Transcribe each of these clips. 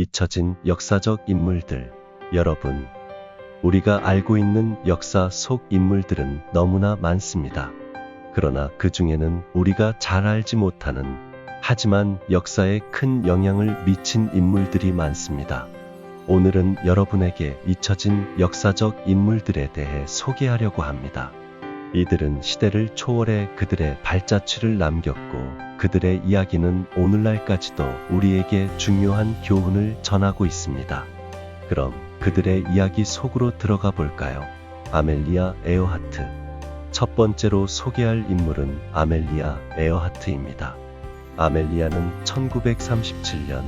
잊혀진 역사적 인물들. 여러분, 우리가 알고 있는 역사 속 인물들은 너무나 많습니다. 그러나 그 중에는 우리가 잘 알지 못하는 하지만 역사에 큰 영향을 미친 인물들이 많습니다. 오늘은 여러분에게 잊혀진 역사적 인물들에 대해 소개하려고 합니다. 이들은 시대를 초월해 그들의 발자취를 남겼고 그들의 이야기는 오늘날까지도 우리에게 중요한 교훈을 전하고 있습니다. 그럼 그들의 이야기 속으로 들어가 볼까요? 아멜리아 에어하트. 첫 번째로 소개할 인물은 아멜리아 에어하트입니다. 아멜리아는 1937년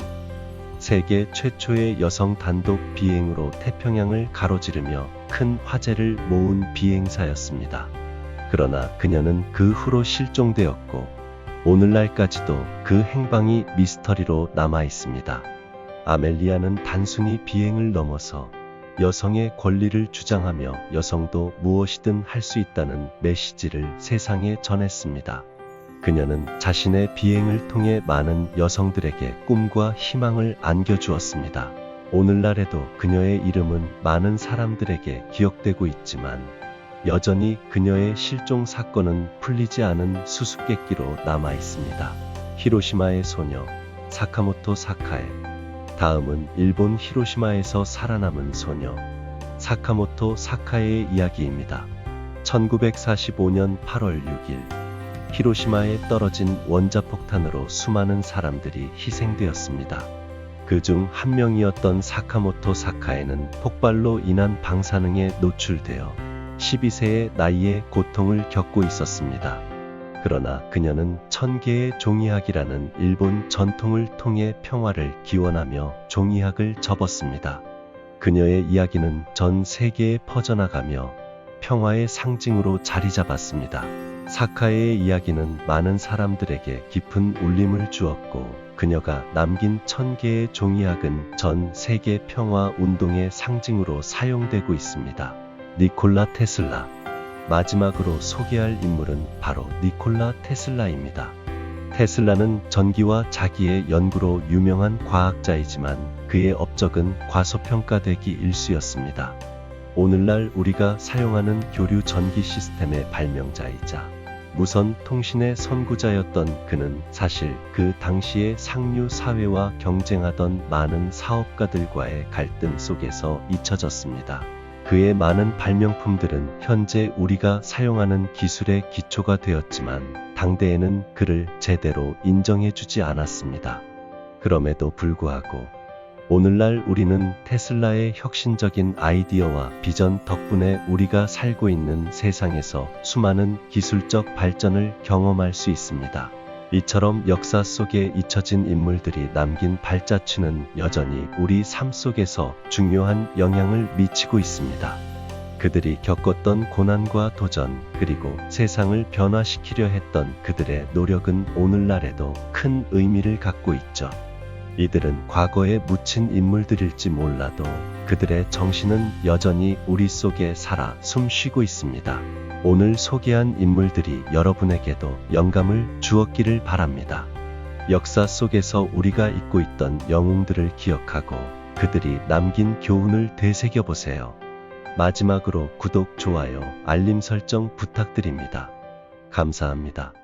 세계 최초의 여성 단독 비행으로 태평양을 가로지르며 큰 화제를 모은 비행사였습니다. 그러나 그녀는 그 후로 실종되었고 오늘날까지도 그 행방이 미스터리로 남아 있습니다. 아멜리아는 단순히 비행을 넘어서 여성의 권리를 주장하며 여성도 무엇이든 할 수 있다는 메시지를 세상에 전했습니다. 그녀는 자신의 비행을 통해 많은 여성들에게 꿈과 희망을 안겨주었습니다. 오늘날에도 그녀의 이름은 많은 사람들에게 기억되고 있지만 여전히 그녀의 실종 사건은 풀리지 않은 수수께끼로 남아 있습니다. 히로시마의 소녀 사카모토 사카에 다음은 일본 히로시마에서 살아남은 소녀 사카모토 사카의 이야기입니다. 1945년 8월 6일 히로시마에 떨어진 원자폭탄으로 수많은 사람들이 희생되었습니다. 그 중 한 명이었던 사카모토 사카에는 폭발로 인한 방사능에 노출되어 12세의 나이에 고통을 겪고 있었습니다. 그러나 그녀는 천개의 종이학이라는 일본 전통을 통해 평화를 기원하며 종이학을 접었습니다. 그녀의 이야기는 전 세계에 퍼져나가며 평화의 상징으로 자리 잡았습니다. 사카의 이야기는 많은 사람들에게 깊은 울림을 주었고 그녀가 남긴 천 개의 종이학은 전 세계 평화 운동의 상징으로 사용되고 있습니다. 니콜라 테슬라. 마지막으로 소개할 인물은 바로 니콜라 테슬라입니다. 테슬라는 전기와 자기의 연구로 유명한 과학자이지만 그의 업적은 과소평가되기 일쑤였습니다. 오늘날 우리가 사용하는 교류 전기 시스템의 발명자이자 무선 통신의 선구자였던 그는 사실 그 당시의 상류 사회와 경쟁하던 많은 사업가들과의 갈등 속에서 잊혀졌습니다. 그의 많은 발명품들은 현재 우리가 사용하는 기술의 기초가 되었지만 당대에는 그를 제대로 인정해주지 않았습니다. 그럼에도 불구하고 오늘날 우리는 테슬라의 혁신적인 아이디어와 비전 덕분에 우리가 살고 있는 세상에서 수많은 기술적 발전을 경험할 수 있습니다. 이처럼 역사 속에 잊혀진 인물들이 남긴 발자취는 여전히 우리 삶 속에서 중요한 영향을 미치고 있습니다. 그들이 겪었던 고난과 도전, 그리고 세상을 변화시키려 했던 그들의 노력은 오늘날에도 큰 의미를 갖고 있죠. 이들은 과거에 묻힌 인물들일지 몰라도 그들의 정신은 여전히 우리 속에 살아 숨쉬고 있습니다. 오늘 소개한 인물들이 여러분에게도 영감을 주었기를 바랍니다. 역사 속에서 우리가 잊고 있던 영웅들을 기억하고 그들이 남긴 교훈을 되새겨 보세요. 마지막으로 구독, 좋아요, 알림 설정 부탁드립니다. 감사합니다.